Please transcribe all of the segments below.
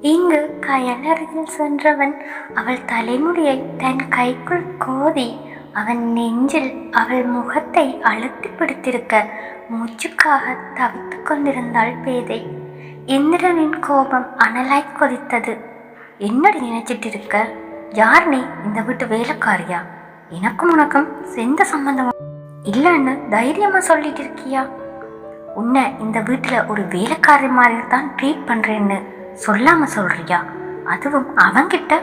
இங்கு கயலருகில் சென்றவன் அவள் தலைமுடியை தன் கைக்குள் கோதி அவன் நெஞ்சில் அவள் முகத்தை அழுத்தி பிடித்திருக்க மூச்சுக்காக தவித்து கொண்டிருந்தாள் பேதை. இந்திரனின் கோபம் அனலாய் கொதித்தது. என்னடி நினைச்சிட்டு இருக்க யார் நீ? இந்த வீட்டு வேலைக்காரியா? எனக்கும் உனக்கும் எந்த சம்பந்தமும் இல்லைன்னு தைரியமா சொல்லிட்டு இருக்கியா உன்னை இந்த வீட்டில் ஒரு வேலைக்காரி மாதிரி தான் ட்ரீட் பண்றேன்னு. சொல்லாம சொல்றியா? அதுவும் அவங்கிட்ட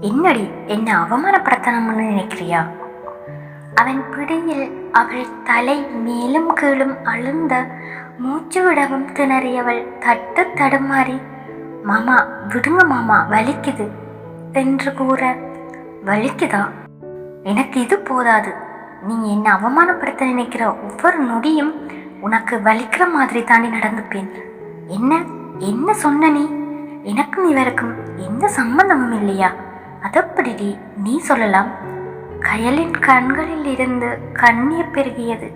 என்னடி என்ன அவமானப்படுத்தணும்னு நினைக்கிறியா? அவன் பிடியில் அவள் தலை மேலும் கீழும் அழுந்த மூச்சு விடவும் திணறியவள் தட்டு தடுமாறி மாமா விடுங்க மாமா வலிக்குது என்று கூற வலிக்குதா? எனக்கு இது போதாது. நீ என்ன அவமானப்படுத்த நினைக்கிற ஒவ்வொரு நொடியும் உனக்கு வலிக்கிற மாதிரி தாண்டி நடந்துப்பேன். என்ன? என்ன சொன்ன நீ? எனக்கும் இவருக்கும் எந்த சம்பந்தமும் இல்லையா? அதப்படி நீ சொல்லலாம். கயலின் கண்களில் இருந்து கண்ணீர் பெருகியது.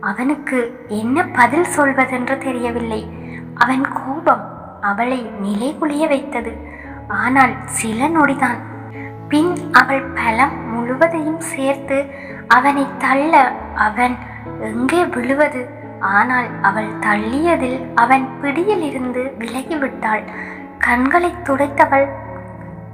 அவனுக்கு என்ன பதில் சொல்வதென்று தெரியவில்லை. அவன் கோபம் அவளை நிலைகுலிய வைத்தது. ஆனால் சில நொடிதான். பின் அவள் பலம் முழுவதையும் சேர்த்து அவனை தள்ள அவன் எங்கே விழுவது? ஆனால் அவள் தள்ளியதில் அவன் பிடியில் இருந்து விலகிவிட்டாள். கண்களை துடைத்தவள்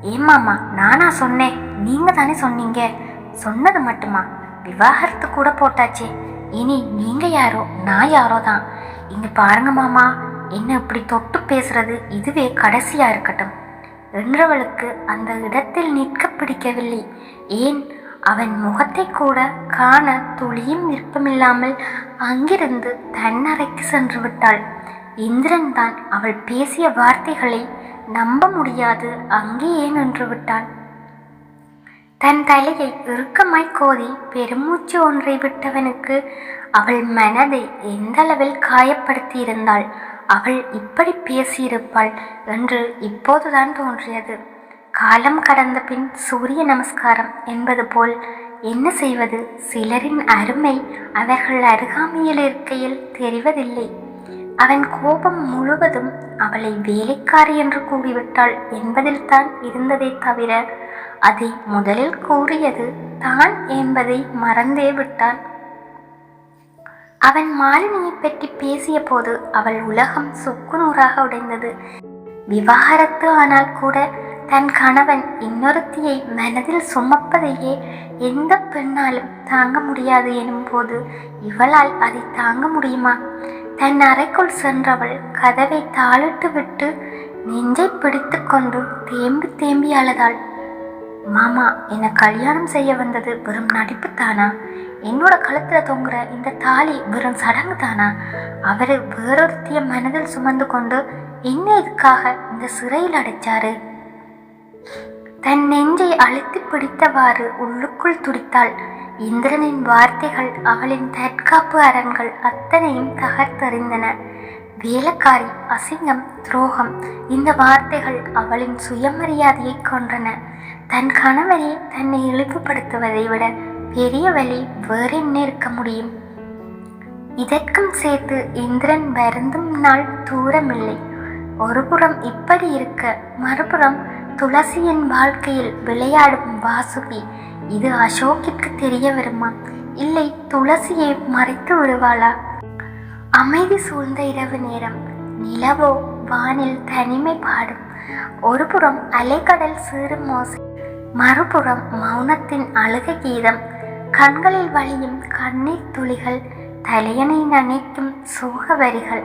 ஏமாமா நானா சொன்னேன். நீங்க தானே சொன்னீங்க. சொன்னது மட்டுமா? விவாகரத்து கூட போட்டாச்சே. இனி நீங்க யாரோ? நான் யாரோ தான். இங்க பாருங்க மாமா என்ன இப்படி தொட்டு பேசுறது? இதுவே கடைசியா இருக்கட்டும். என்றவளுக்கு அந்த இடத்தில் நிற்க பிடிக்கவில்லை. ஏன்? அவன் முகத்தை கூட காண துளியும் விருப்பமில்லாமல் அங்கிருந்து தன்னறைக்கு சென்று விட்டாள். இந்திரன் தான் அவள் பேசிய வார்த்தைகளை நம்ப முடியாது அங்கேயே நின்று விட்டான். தன் தலையை இறுக்கமாய் கோதி பெருமூச்சு ஒன்றை விட்டவனுக்கு அவள் மனதை எந்த அளவில் காயப்படுத்தியிருந்தாள் அவள் இப்படி பேசியிருப்பாள் என்று இப்போதுதான் தோன்றியது. காலம் கடந்த பின் சூரிய நமஸ்காரம் என்பது போல் என்ன செய்வது? சிலரின் அருமை அவர்கள் அருகாமையில் இருக்கையில் தெரிவதில்லை. அவன் கோபம் முழுவதும் அவளை வேலைக்காரி என்று கூறிவிட்டாள் என்பதில்தான் இருந்ததே தவிர அதை முதலில் கூறியது தான் என்பதை மறந்தே விட்டான். அவன் மாலினியை பற்றி பேசிய போது அவள் உலகம் சுக்குநூறாக உடைந்தது. விவாகரத்து ஆனால் கூட தன் கணவன் இன்னொருத்தியை மனதில் சுமப்பதையே எந்த பெண்ணாலும் தாங்க முடியாது எனும் போது இவளால் அதை தாங்க முடியுமா? தன் அறைக்குள் சென்றவள் கதவை தாளிட்டு விட்டு நெஞ்சை பிடித்து கொண்டு தேம்பி தேம்பி அழுதாள். மாமா என்னை கல்யாணம் செய்ய வந்தது வெறும் நடிப்பு தானா? என்னோட கழுத்தில் தொங்குற இந்த தாலி வெறும் சடங்கு தானா? அவர் வேறொருத்திய மனதில் சுமந்து கொண்டு என்ன இதுக்காக இந்த சிறையில் அடைச்சாரு? தன் நெஞ்சை அழுத்தி பிடித்தவாறு உள்ளுக்குள் துடித்தாள். இந்திரனின் வார்த்தைகள் அவளின் தற்காப்பு அரண்கள் அத்தனையும் தகர்த்தெறிந்தன. வேலைக்காரி அசிங்கம் துரோகம் இந்த வார்த்தைகள் அவளின் சுயமரியாதையை கொன்றன. தன் கணவனை தன்னை இழிவுபடுத்துவதை விட பெரிய வழி வேறென்ன இருக்க முடியும். இதற்கும் சேர்த்து இந்திரன் வருந்தும் நாள் தூரமில்லை. ஒருபுறம் இப்படி இருக்க மறுபுறம் துளசியின் வாழ்க்கையில் விளையாடும் வாசுகி இது அசோக்கிற்கு தெரிய வருமா இல்லை துளசியை மறைத்து விடுவாளா? அமைதி சூழ்ந்த இரவு நேரம். நிலவோ வானில் தனிமை பாடும். ஒருபுறம் அலைக்கடல் சீரும் மோசை மறுபுறம் மௌனத்தின் அழுக கீதம். கண்களில் வழியும் கண்ணீர் துளிகள் தலையணை நனைக்கும் சோக வரிகள்.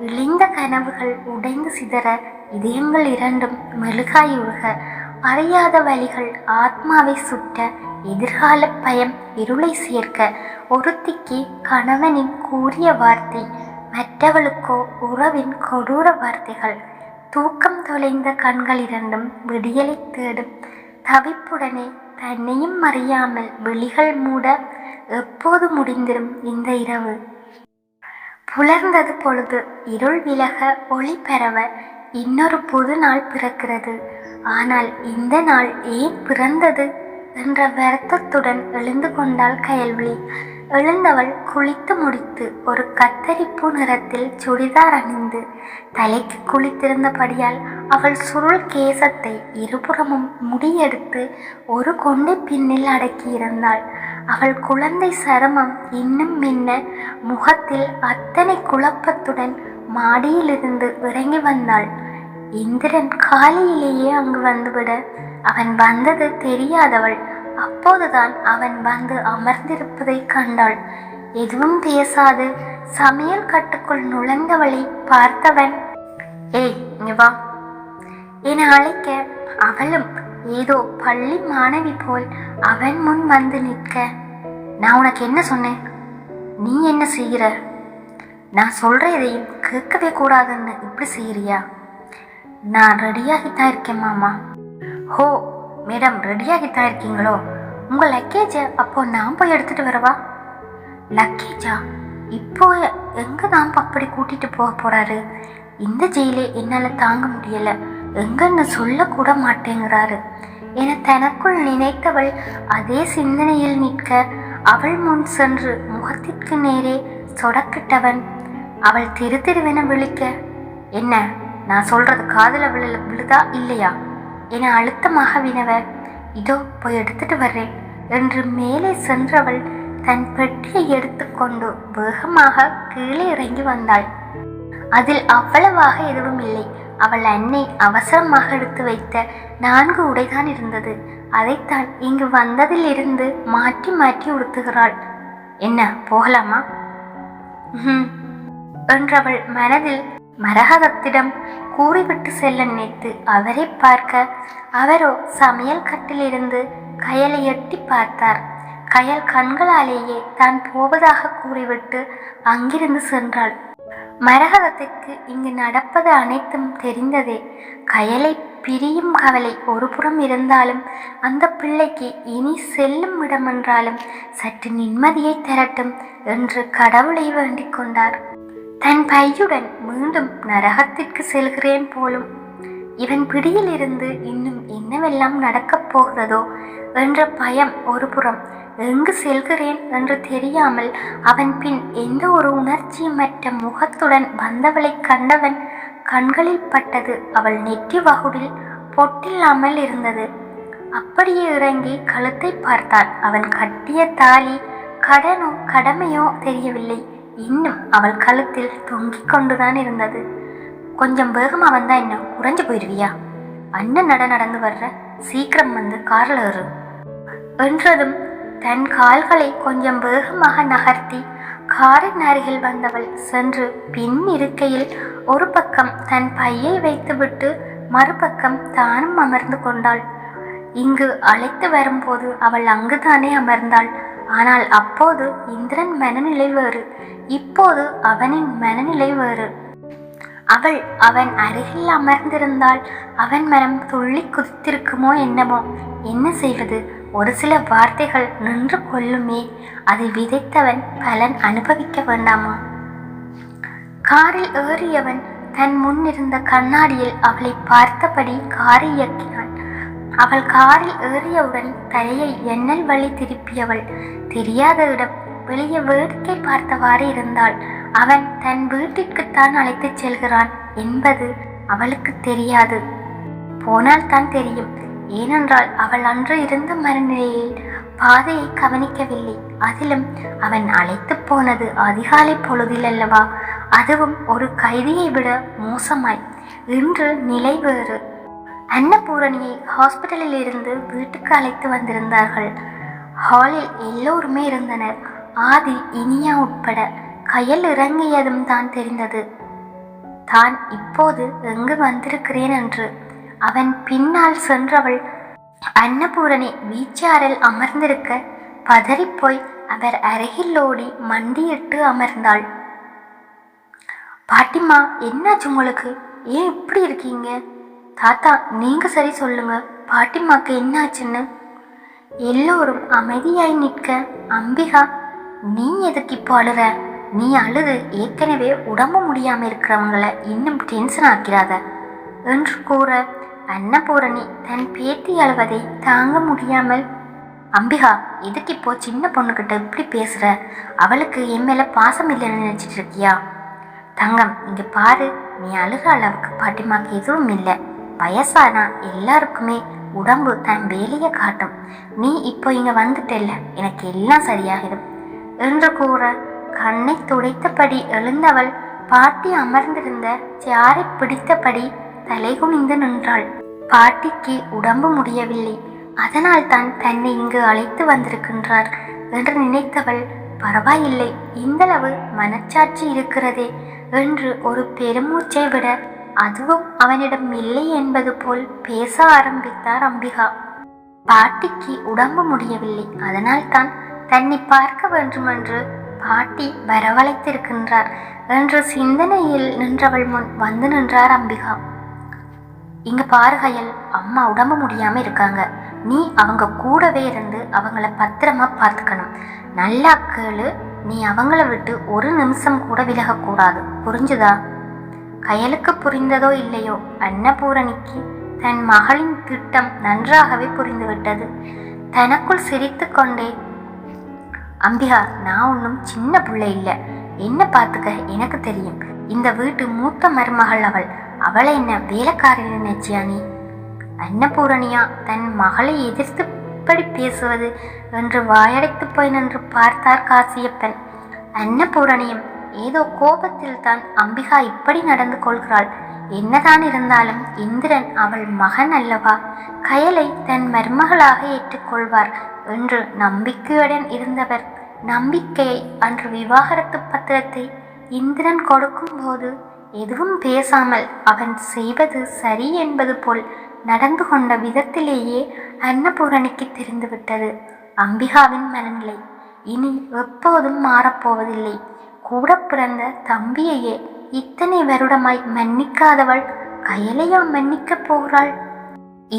இழிந்த கனவுகள் உடைந்து சிதற இதயங்கள் இரண்டும் மெழுகாய் உருக அறியாத வழிகள் ஆத்மாவை சுட்ட எதிர்கால பயம் இருளை சேர்க்க ஒருத்திக்கு கணவனின் கூறிய வார்த்தை மற்றவளுக்கோ உறவின் கொடூர வார்த்தைகள். தூக்கம் தொலைந்த கண்கள் இரண்டும் விடியலை தேடும். தவிப்புடனே தன்னையும் அறியாமல் விழிகள் மூட எப்போது முடிந்திரும் இந்த இரவு? புலர்ந்தது பொழுது இருள் விலக ஒளி பெறவ இன்னொரு புது நாள் பிறக்கிறது. ஆனால் இந்த நாள் ஏன் பிறந்தது? என்ற வருத்தத்துடன் எழுந்து கொண்டாள் கயல்விழி. எழுந்தவள் குளித்து முடித்து ஒரு கத்தரிப்பு நிறத்தில் சுடிதார் அணிந்து தலைக்கு குளித்திருந்தபடியால் அவள் சுருள் கேசத்தை இருபுறமும் முடியெடுத்து ஒரு கொண்டு பின்னில் அடக்கியிருந்தாள். அவள் குழந்தை சருமம் இன்னும் மின்ன முகத்தில் அத்தனை குழப்பத்துடன் மாடியிலிருந்து இறங்கி வந்தாள். இந்திரன் காலையிலேயே அங்கு வந்துவிட அவன் வந்தது தெரியாதவள். அப்போதுதான் அவன் வந்து அமர்ந்திருப்பதை கண்டாள். எதுவும் பேசாது சமையல் கட்டுக்குள் நுழைந்தவளை பார்த்தவன் ஏய் இங்க வா. என அழைக்க அவளும் ஏதோ பள்ளி மாணவி போல் அவன் முன் வந்து நிற்க நான் உனக்கு என்ன சொன்னேன்? நீ என்ன செய்கிற? நான் சொல்ற இதையும் கேட்கவே கூடாதுன்னு இப்படி செய்கிறியா? நான் ரெடியாகித்தான் இருக்கேன் மாமா. ஹோ மேடம் ரெடியாகித்தான் இருக்கீங்களோ? உங்கள் லக்கேஜை அப்போ நான் போய் எடுத்துட்டு வரவா? லக்கேஜா இப்போ எங்கே தான் அப்படி கூட்டிகிட்டு போக போகிறாரு இந்த ஜெயிலே என்னால் தாங்க முடியலை. எங்கன்னு சொல்லக்கூட மாட்டேங்கிறாரு. என தனக்குள் நினைத்தவள் அதே சிந்தனையில் நிற்க அவள் முன் சென்று முகத்திற்கு நேரே சொடக்கிட்டவன். அவள் திரு திருவென விழிக்க என்ன? நான் சொல்றது காதல விழு விழுதா இல்லையா? என அழுத்தமாக வினவ இதோ போய் எடுத்துட்டு வர்றேன் என்று மேலே சென்றவள் தன் பெட்டியை எடுத்துக்கொண்டு வேகமாக கீழே இறங்கி வந்தாள். அதில் அவ்வளவாக எதுவும் இல்லை. அவள் அன்னை அவசரமாக எடுத்து வைத்த நான்கு உடைதான் இருந்தது. அதைத்தான் இங்கு வந்ததிலிருந்து மாற்றி மாற்றி உடுத்துகிறாள். என்ன போகலாமா? என்றவள் மனதில் மரகதத்திடம் கூறிவிட்டு செல்ல நினைத்து அவரை பார்க்க அவரோ சமையல் கட்டிலிருந்து கயலை எட்டி பார்த்தார். கயல் கண்களாலேயே தான் போவதாக கூறிவிட்டு அங்கிருந்து சென்றாள். மரகதத்திற்கு இங்கு நடப்பது அனைத்தும் தெரிந்ததே. கயலை பிரியும் கவலை ஒருபுறம் இருந்தாலும் அந்த பிள்ளைக்கு இனி செல்லும் இடமென்றாலும் சற்று நிம்மதியை தரட்டும் என்று கடவுளை வேண்டிக் கொண்டார். தன் பையுடன் மீண்டும் நரகத்திற்கு செல்கிறேன் போலும். இவன் பிடியிலிருந்து இன்னும் என்னவெல்லாம் நடக்கப் போகிறதோ என்ற பயம் ஒருபுறம் எங்கு செல்கிறேன் என்று தெரியாமல் அவன் பின் எந்த ஒரு உணர்ச்சியுமற்ற முகத்துடன் வந்தவளை கண்டவன் கண்களில் பட்டது அவள் நெற்றி வகுடில் பொட்டில்லாமல் இருந்தது. அப்படியே இறங்கி கழுத்தை பார்த்தான். அவன் கட்டிய தாலி கடனோ கடமையோ தெரியவில்லை. இன்னும் அவள் கழுத்தில் தொங்கிக் கொண்டுதான் இருந்தது. கொஞ்சம் வேகமாக வந்தா என்ன உறைஞ்சு போயிருவியா? அண்ணன் நட நடந்து வர்ற சீக்கிரம் வந்து காரில் ஏறு. என்றதும் தன் கால்களை கொஞ்சம் வேகமாக நகர்த்தி காரின் அருகில் வந்தவள் சென்று பின் இருக்கையில் ஒரு பக்கம் தன் பையை வைத்துவிட்டு மறுபக்கம் தானும் அமர்ந்து கொண்டாள். இங்கு அழைத்து வரும்போது அவள் அங்குதானே அமர்ந்தாள். ஆனால் அப்போது இந்திரன் மனநிலை வேறு. இப்போது அவனின் மனநிலை வேறு. அவள் அவன் அருகில் அமர்ந்திருந்தால் அவன் மனம் துள்ளி குதித்திருக்குமோ என்னமோ. என்ன செய்வது? ஒரு சில வார்த்தைகள் நின்று கொள்ளுமே. அதை விதைத்தவன் பலன் அனுபவிக்க வேண்டாமா? காரில் ஏறியவன் தன் முன் இருந்த கண்ணாடியில் அவளை பார்த்தபடி காரை இயக்கினான். அவள் காரில் ஏறியவுடன் தலையை எண்ணல் வழி திருப்பியவள். தெரியாத இடம் வெளியே வேடிக்கை பார்த்தவாறு இருந்தாள். அவன் தன் வீட்டிற்குத்தான் அழைத்துச் செல்கிறான் என்பது அவளுக்கு தெரியாது. போனால் தான் தெரியும். ஏனென்றால் அவள் அன்று இருந்த மரநிலையில் பாதையை கவனிக்கவில்லை. அதிலும் அவன் அழைத்து போனது அதிகாலை பொழுதில் அல்லவா அதுவும் ஒரு கைதியை விட மோசமாய். இன்று நிலை வேறு. அன்னபூரணியை ஹாஸ்பிட்டலில் இருந்து வீட்டுக்கு அழைத்து வந்திருந்தார்கள். ஹாலில் எல்லோருமே இருந்தனர். ஆதி இனியா உட்பட கையில் இறங்கியதும் தான் தெரிந்தது. தான் இப்போது எங்கு வந்திருக்கிறேன் என்று. அவன் பின்னால் சென்றவள் அன்னபூரணி வீச்சாரில் அமர்ந்திருக்க பதறிப்போய் அவர் அருகில் ஓடி மண்டியிட்டு அமர்ந்தாள். பாட்டிம்மா என்னாச்சு உங்களுக்கு? ஏன் இப்படி இருக்கீங்க? தாத்தா நீங்க சரி சொல்லுங்க. பாட்டிம்மாக்கு என்னாச்சுன்னு? எல்லோரும் அமைதியாய் நிற்க அம்பிகா நீ எதுக்கு இப்போ அழுற? நீ அழுது ஏற்கனவே உடம்பு முடியாம இருக்கிறவங்களை இன்னும் டென்ஷன் ஆக்கிறாத என்று கூற அன்னபூரணி தன் பேத்தி அழுவதை தாங்க முடியாமல் அம்பிகா எதுக்கு இப்போ சின்ன பொண்ணுக்கிட்ட இப்படி பேசுற? அவளுக்கு என் மேல பாசம் இல்லைன்னு நினைச்சிட்டு இருக்கியா? தங்கம் இங்க பாரு நீ அழுகிற அளவுக்கு பாட்டிமாக்கு எதுவும் இல்லை. வயசானா எல்லாருக்குமே உடம்பு தன் வேலையை காட்டும். நீ இப்போ இங்க வந்துட்டல்ல எனக்கு எல்லாம் சரியாகிடும். என்று கூற கண்ணை துடைத்தபடி எழுந்தவள் பாட்டி அமர்ந்திருந்த சேரை பிடித்தபடி தலைகுனிந்து நின்றாள். பாட்டிக்கு உடம்பு முடியவில்லை. அதனால் தான் தன்னை இங்கு அழைத்து வந்திருக்கின்றார் என்று நினைத்தவள் பரவாயில்லை இந்தளவு மனச்சாட்சி இருக்கிறதே என்று ஒரு பெருமூச்சை விட அதுவும் அவனிடம் இல்லை என்பது போல் பேச ஆரம்பித்தார் அம்பிகா. பாட்டிக்கு உடம்பு முடியவில்லை. அதனால் தான் தன்னை பார்க்க வேண்டுமென்று பாட்டி வரவழைத்திருக்கின்றார் என்ற சிந்தனையில் நின்றவள் முன் வந்து நின்றார் அம்பிகா. இங்க பாருகையல் அம்மா உடம்பு முடியாம இருக்காங்க. நீ அவங்க கூடவே இருந்து அவங்கள பத்திரமா பார்த்துக்கணும். நல்லா கேளு. நீ அவங்கள விட்டு ஒரு நிமிஷம் கூட விலகக்கூடாது. புரிஞ்சுதா? கயலுக்கு புரிந்ததோ இல்லையோ? அன்னபூரணிக்கு தன் மகளின் திட்டம் நன்றாகவே புரிந்துவிட்டது. தனக்குள் சிரித்து கொண்டே அம்பிகா நான் ஒன்றும் சின்ன பிள்ளை இல்லை. என்ன பார்த்துக்க எனக்கு தெரியும். இந்த வீட்டு மூத்த மருமகள் அவள். அவளை என்ன வேலைக்காரி நினைச்சியா நீ? அன்னபூரணியா? தன் மகளை எதிர்த்து இப்படி பேசுவது? என்று வாயடைத்து போய் நின்று பார்த்தார் காசியப்பன். அன்னபூரணியம் ஏதோ கோபத்தில் தான் அம்பிகா இப்படி நடந்து கொள்கிறாள். என்னதான் இருந்தாலும் இந்திரன் அவள் மகன் அல்லவா? கயலை தன் மருமகளாக ஏற்றுக்கொள்வார் என்று நம்பிக்கையுடன் இருந்தவர். நம்பிக்கையை அன்று விவாகரத்து பத்திரத்தை இந்திரன் கொடுக்கும்போது எதுவும் பேசாமல் அவன் செய்வது சரி என்பது போல் நடந்து கொண்ட விதத்திலேயே அன்னபூரணிக்கு தெரிந்துவிட்டது. அம்பிகாவின் மனநிலை இனி எப்போதும் மாறப்போவதில்லை. கூட பிறந்த தம்பியையே இத்தனை வருடமாய் மன்னிக்காதவள் கயலையா மன்னிக்கப் போகிறாள்?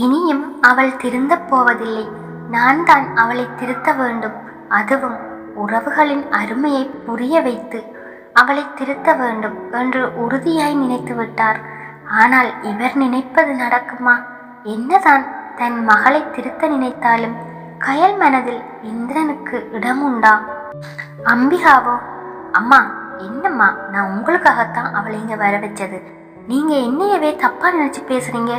இனியும் அவள் திருந்த போவதில்லை. நான் தான் அவளை திருத்த வேண்டும். அதுவும் உறவுகளின் அருமையை புரிய வைத்து அவளை திருத்த வேண்டும் என்று உறுதியாய் நினைத்து விட்டார். ஆனால் இவர் நினைப்பது நடக்குமா? என்னதான் தன் மகளை திருத்த நினைத்தாலும் கயல் மனதில் இந்திரனுக்கு இடம் உண்டா அம்பிகாவோ அம்மா என்னம்மா நான் உங்களுக்காகத்தான் அவளை இங்க வர வச்சது நீங்க என்னையவே தப்பா நினைச்சு பேசுறீங்க?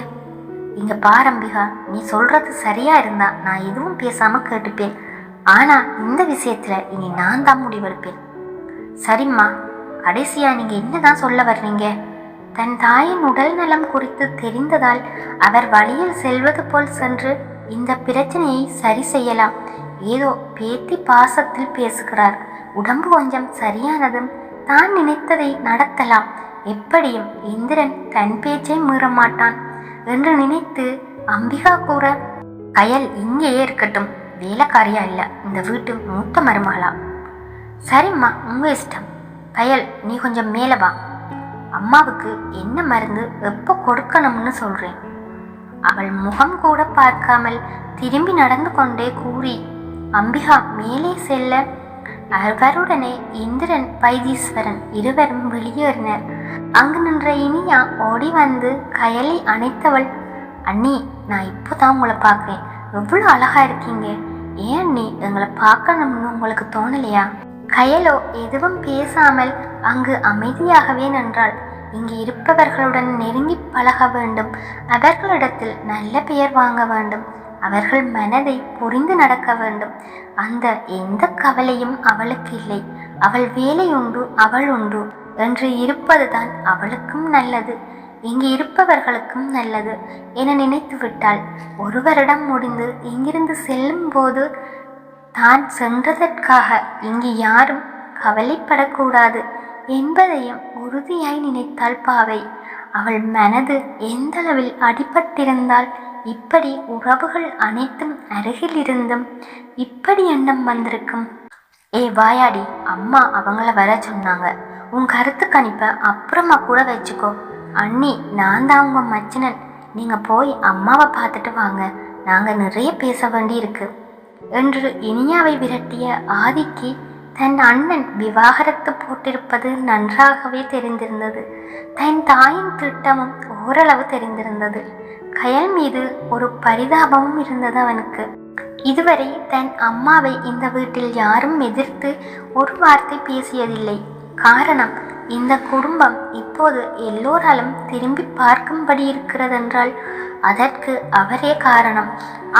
இங்க பாரம்பிகா நீ சொல்றது சரியா இருந்தா நான் எதுவும் பேசாம கேட்டுப்பேன். ஆனா இந்த விஷயத்துல இனி நான் தான் முடிவெடுப்பேன். சரிம்மா கடைசியா நீங்க என்னதான் சொல்ல வர்றீங்க? தன் தாயின் உடல் நலம் குறித்து தெரிந்ததால் அவர் வழியில் செல்வது போல் சென்று இந்த பிரச்சனையை சரி செய்யலாம். ஏதோ பேத்தி பாசத்தில் பேசுகிறார். உடம்பு கொஞ்சம் சரியானதும் தான் நினைத்ததை நடத்தலாம். எப்படியும் இந்திரன் தன் பேச்சை மீறமாட்டான் என்று நினைத்து அம்பிகா கூற கயல் இங்கேயே இருக்கட்டும். வேலைக்காரியா இல்ல. இந்த வீட்டு மூத்த மருமகளா? சரிம்மா உங்க இஷ்டம். கயல் நீ கொஞ்சம் மேலே வா. அம்மாவுக்கு என்ன மருந்து எப்போ கொடுக்கணும்னு சொல்றேன். அவள் முகம் கூட பார்க்காமல் திரும்பி நடந்து கொண்டே கூறி அம்பிகா மேலே செல்ல அவருடனே இந்திரன் வைத்தீஸ்வரன் இருவரும் வெளியேறினர். அங்கு நின்ற இனியா ஓடி வந்து கயலை அணைத்தவள் அண்ணி நான் இப்போதான் உங்களை பார்க்குறேன். எவ்வளோ அழகா இருக்கீங்க. ஏன் அண்ணி எங்களை பார்க்கணும்னு உங்களுக்கு தோணலையா? கயலோ எதுவும் பேசாமல் அங்கு அமைதியாகவே நின்றாள். இங்கு இருப்பவர்களுடன் நெருங்கி பழக வேண்டும். அவர்களிடத்தில் நல்ல பெயர் வாங்க வேண்டும். அவர்கள் மனதை புரிந்து நடக்க வேண்டும். அந்த எந்த கவலையும் அவளுக்கு இல்லை. அவள் வேலை உண்டு அவள் உண்டு என்று இருப்பதுதான் அவளுக்கும் நல்லது. இங்கு இருப்பவர்களுக்கும் நல்லது என நினைத்து விட்டாள். ஒரு வருடம் முடிந்து இங்கிருந்து செல்லும் போது தான் சென்றதற்காக இங்கு யாரும் கவலைப்படக்கூடாது என்பதையும் உறுதியாய் நினைத்தாள் பாவை. அவள் மனது எந்தளவில் அடிபட்டிருந்தால் இப்படி உறவுகள் அனைத்தும் அருகில் இருந்தும் இப்படி எண்ணம் வந்திருக்கும். ஏ வாயாடி அம்மா அவங்கள வர சொன்னாங்க. உன் கருத்து கணிப்பை அப்புறமா கூட வச்சுக்கோ. அண்ணி நான் தான் உங்க மச்சினன். நீங்க போய் அம்மாவை பார்த்துட்டு வாங்க. நாங்க நிறைய பேச வேண்டி இருக்கு என்று இனியாவை விரட்டிய ஆதிக்கு தன் அண்ணன் விவாகரத்து போட்டிருப்பது நன்றாகவே தெரிந்திருந்தது. தன் தாயின் திட்டமும் ஓரளவு தெரிந்திருந்தது. கயல் மீது ஒரு பரிதாபமும் இருந்தது அவனுக்கு. இதுவரை தன் அம்மாவை இந்த வீட்டில் யாரும் எதிர்த்து ஒரு வார்த்தை பேசியதில்லை. காரணம் இந்த குடும்பம் இப்போது எல்லோராலும் திரும்பி பார்க்கும்படி இருக்கிறதென்றால் அதற்கு அவரே காரணம்.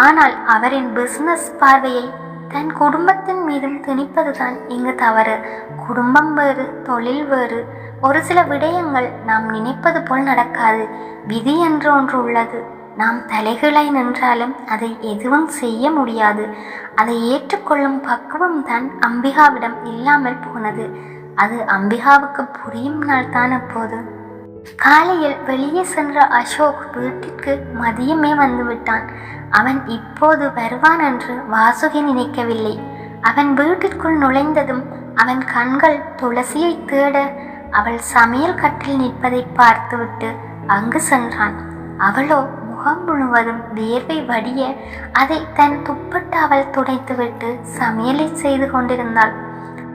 ஆனால் அவரின் பிசினஸ் பார்வையை தன் குடும்பத்தின் மீதும் திணிப்பதுதான் இங்கு தவறு. குடும்பம் வேறு தொழில் வேறு. ஒரு சில விடயங்கள் நாம் நினைப்பது போல் நடக்காது. விதி என்று ஒன்று உள்ளது. நாம் தலைகளாய் நின்றாலும் அதை எதுவும் செய்ய முடியாது. அதை ஏற்றுக்கொள்ளும் பக்குவம் தான் அம்பிகாவிடம் இல்லாமல் போனது. அது அம்பிகாவுக்கு புரியும் நாள் தான் அப்போது காலையில் வெளியே சென்ற அசோக் வீட்டிற்கு மதியமே வந்துவிட்டான். அவன் இப்போது வருவான் என்று வாசுகி நினைக்கவில்லை. அவன் வீட்டிற்குள் நுழைந்ததும் அவன் கண்கள் துளசியை தேட அவள் சமையல் கட்டில் நிற்பதை பார்த்துவிட்டு அங்கு சென்றான். அவளோ முகம் முழுவதும் வேர்வை வடிய அதை தன் துப்பட்டாவல் துடைத்துவிட்டு சமையலை செய்து கொண்டிருந்தாள்.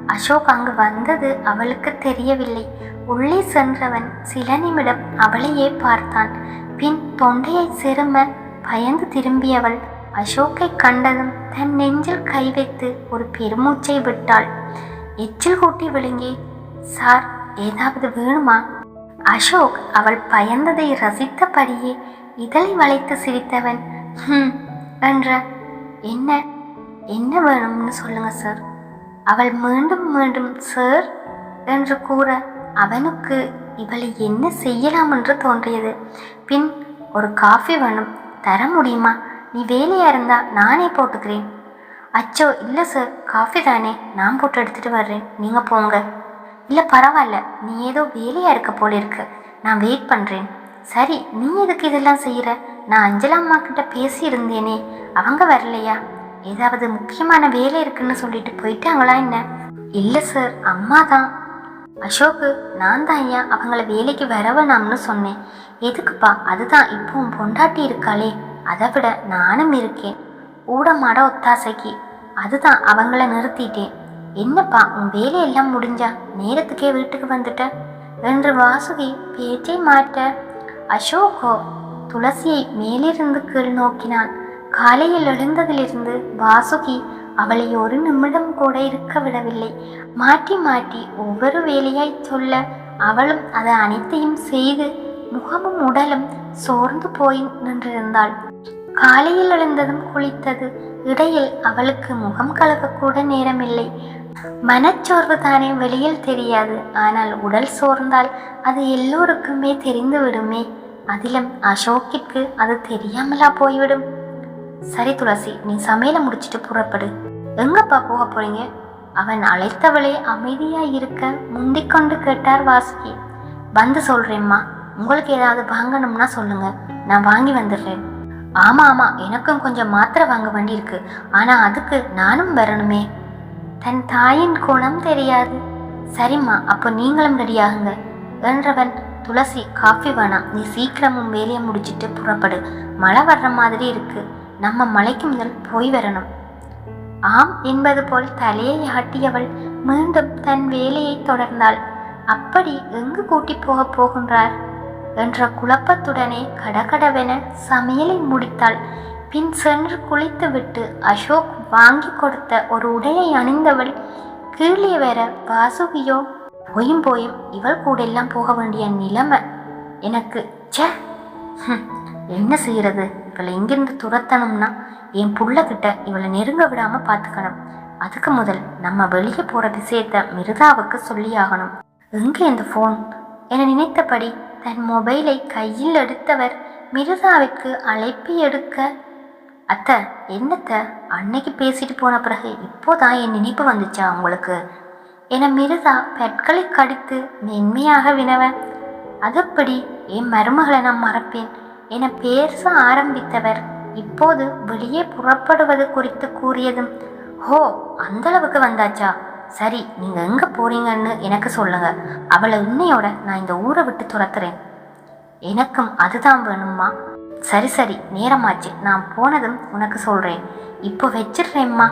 அசோக் அங்கு வந்தது அவளுக்கு தெரியவில்லை. உள்ளே சென்றவன் சில நிமிடம் அவளையே பார்த்தான். பின் தொண்டையை சிறும பயந்து திரும்பியவள் அசோக்கை கண்டதும் தன் நெஞ்சில் கை வைத்து ஒரு பெருமூச்சை விட்டாள். எச்சில் கூட்டி விழுங்கி சார் ஏதாவது வேணுமா? அசோக் அவள் பயந்ததை ரசித்தபடியே இதழை வளைத்து சிரித்தவன் ஹம் என்ற என்ன என்ன வேணும்னு சொல்லுங்க சார். அவள் மீண்டும் மீண்டும் சார் என்று கூற அவனுக்கு இவளை என்ன செய்யலாம் என்று தோன்றியது. பின் ஒரு காஃபி வேணும். தர முடியுமா? நீ வேலையா இருந்தா நானே போட்டுக்கிறேன். அச்சோ இல்லை சார் காஃபி தானே. நான் போட்டு எடுத்துட்டு வர்றேன். நீங்க போங்க. இல்லை பரவாயில்ல. நீ ஏதோ வேலையா இருக்க போல இருக்கு. நான் வெயிட் பண்றேன். சரி நீ எதுக்கு இதெல்லாம் செய்கிற நான் அஞ்சலா அம்மா கிட்ட பேசியிருந்தேனே. அவங்க வரலையா? ஏதாவது முக்கியமான வேலை இருக்குன்னு சொல்லிட்டு போயிட்டாங்களா என்ன? இல்லை சார் அம்மா தான். அசோக்கு நான் தான் ஐயா அவங்கள வேலைக்கு வர வேணாம்னு சொன்னேன். எதுக்குப்பா அதுதான் இப்போ பொண்டாட்டி இருக்காளே. அதை விட நானும் இருக்கேன். ஊடமாட ஒத்தாசைக்கு. அதுதான் அவங்கள நிறுத்திட்டேன். என்னப்பா உன் வேலையெல்லாம் முடிஞ்சா நேரத்துக்கே வீட்டுக்கு வந்துட்ட? என்று வாசுகி பேச்சை மாற்ற அசோகோ துளசியை மேலிருந்து கீழ் நோக்கினான் காலையில் எழுந்ததிலிருந்து வாசுகி அவளை ஒரு நிமிடம் கூட இருக்க விடவில்லை. மாற்றி மாற்றி ஒவ்வொரு வேலையாய் சொல்ல அவளும் அது அனைத்தையும் செய்து முகமும் உடலும் சோர்ந்து போய் நின்றிருந்தாள். காலையில் எழுந்ததும் குளித்தது. இடையில் அவளுக்கு முகம் கலக்கக்கூட நேரமில்லை. மனச்சோர்வு தானே வெளியில் தெரியாது. ஆனால் உடல் சோர்ந்தால் அது எல்லோருக்குமே தெரிந்து விடுமே அதிலும் அசோக்கிற்கு அது தெரியாமலா போய்விடும். சரி துளசி நீ சமையலை முடிச்சிட்டு புறப்படு. எங்கப்பா போக போறீங்க? அவன் அழைத்தவளே அமைதியாய் இருக்க முந்திக்கொண்டு கேட்டார் வாசுகி. வந்து சொல்றேம்மா உங்களுக்கு ஏதாவது வாங்கணும்னா சொல்லுங்க. நான் வாங்கி வந்துடுறேன். ஆமா ஆமா எனக்கும் கொஞ்சம் மாத்திரை வாங்க வேண்டியிருக்கு. ஆனா அதுக்கு நானும் வரணுமே. தன் தாயின் குணம் தெரியாது. சரிம்மா அப்போ நீங்களும் ரெடியாகுங்க என்றவன் துளசி காஃபி வேணாம். நீ சீக்கிரமும் வேலையை முடிச்சிட்டு புறப்படு. மழை வர்ற மாதிரி இருக்குது நம்ம மலைக்கு முதல் போய் வரணும். ஆம் என்பது போல் தலையை ஆட்டியவள் மீண்டும் தன் வேலையை தொடர்ந்தாள். அப்படி எங்கு கூட்டி போகப் போகின்றார்? என்ற குழப்பத்துடனே கடகடவென சமையலை முடித்தாள். பின் சென்று குளித்துவிட்டு அசோக் வாங்கி கொடுத்த ஒரு உடையை அணிந்தவள் கீழே வர வாசுகியோ போயும் போயும் இவள் கூட எல்லாம் போக வேண்டிய நிலைமை. எனக்கு ச்சே! என்ன செய்யறது இவளை இங்கிருந்து துரத்தணும்னா என் புள்ளகிட்ட இவளை நெருங்க விடாம பார்த்துக்கணும் அதுக்கு முதல் நம்ம வெளியே போற விஷயத்த மிருதாவுக்கு சொல்லியாகணும். எங்க இந்த ஃபோன் என நினைத்தபடி தன் மொபைலை கையில் எடுத்தவர் மிருதாவிற்கு அழைப்பு எடுக்க அத்தை என்னத்த? அன்னைக்கு பேசிட்டு போன பிறகு இப்போதான் என் நினைப்பு வந்துச்சா உங்களுக்கு? என மிருதா பெட்களை கடித்து மென்மையாக வினவ அதப்படி என் மருமகளை நான் மறப்பேன். என பேச ஆரம்பித்தவர். இப்போது வெளியே புறப்படுவது குறித்து கூறியதும் ஹோ அந்த அளவுக்கு வந்தாச்சா? சரி நீங்க எங்க போறீங்கன்னு எனக்கு சொல்லுங்க. அவளை உண்மையோட நான் இந்த ஊரை விட்டு துரத்துறேன். எனக்கும் அதுதான் வேணும்மா. சரி சரி நேரமாச்சு. நான் போனதும் உனக்கு சொல்றேன். இப்போ வச்சிடுறேம்மா.